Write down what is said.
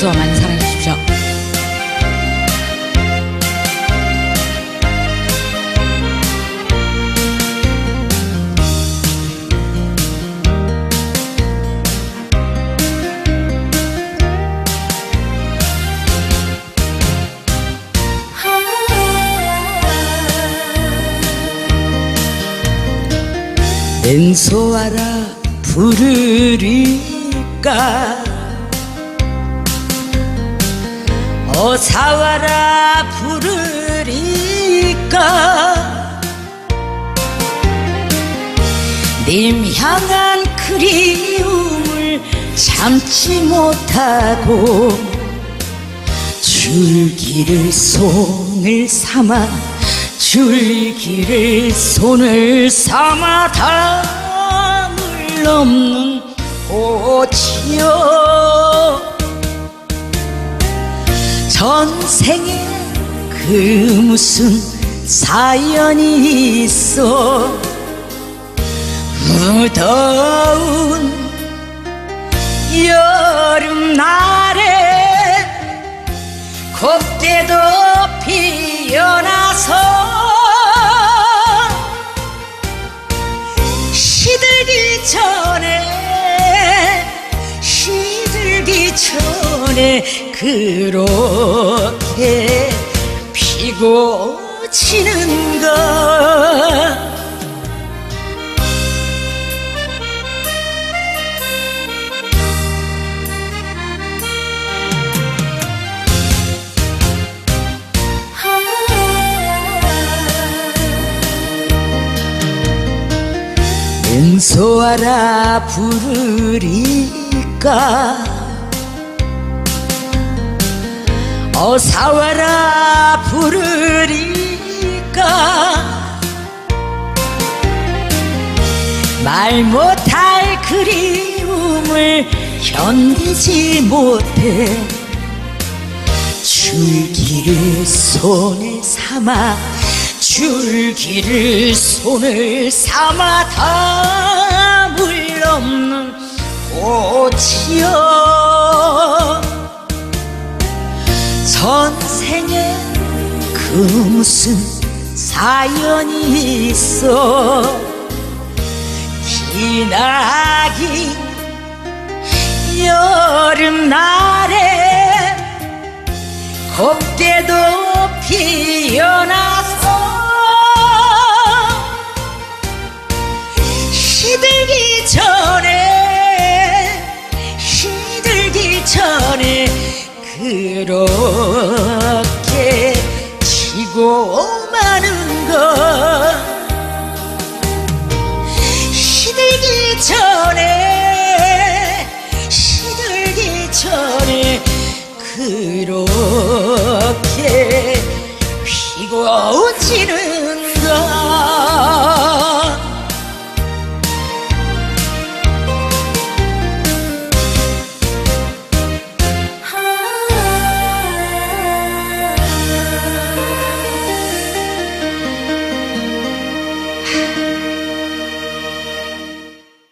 은서와 많이 사랑해 주십시오. 은소하라 부르리까 어사와라 부르리까? 님 향한 그리움을 참지 못하고 줄기를 손을 삼아 줄기를 손을 삼아 담을 없는 꽃이여 전생에 그 무슨 사연이 있어? 무더운 여름날에 곱게도 피어나서 시들기 전에 시들기 전에 그렇게 피고 지는 것. 은소하라 부르리까 어사 와라 부르리까? 말 못할 그리움을 견디지 못해 줄기를 손에 삼아 줄기를 손을 삼아 담을 없는 꽃이여 전생에 그 무슨 사연이 있어? 기나긴 여름날에 곱게도 피어나 그렇게 치고 마는 것. 시들기 전에 시들기 전에 그렇게 피고 지는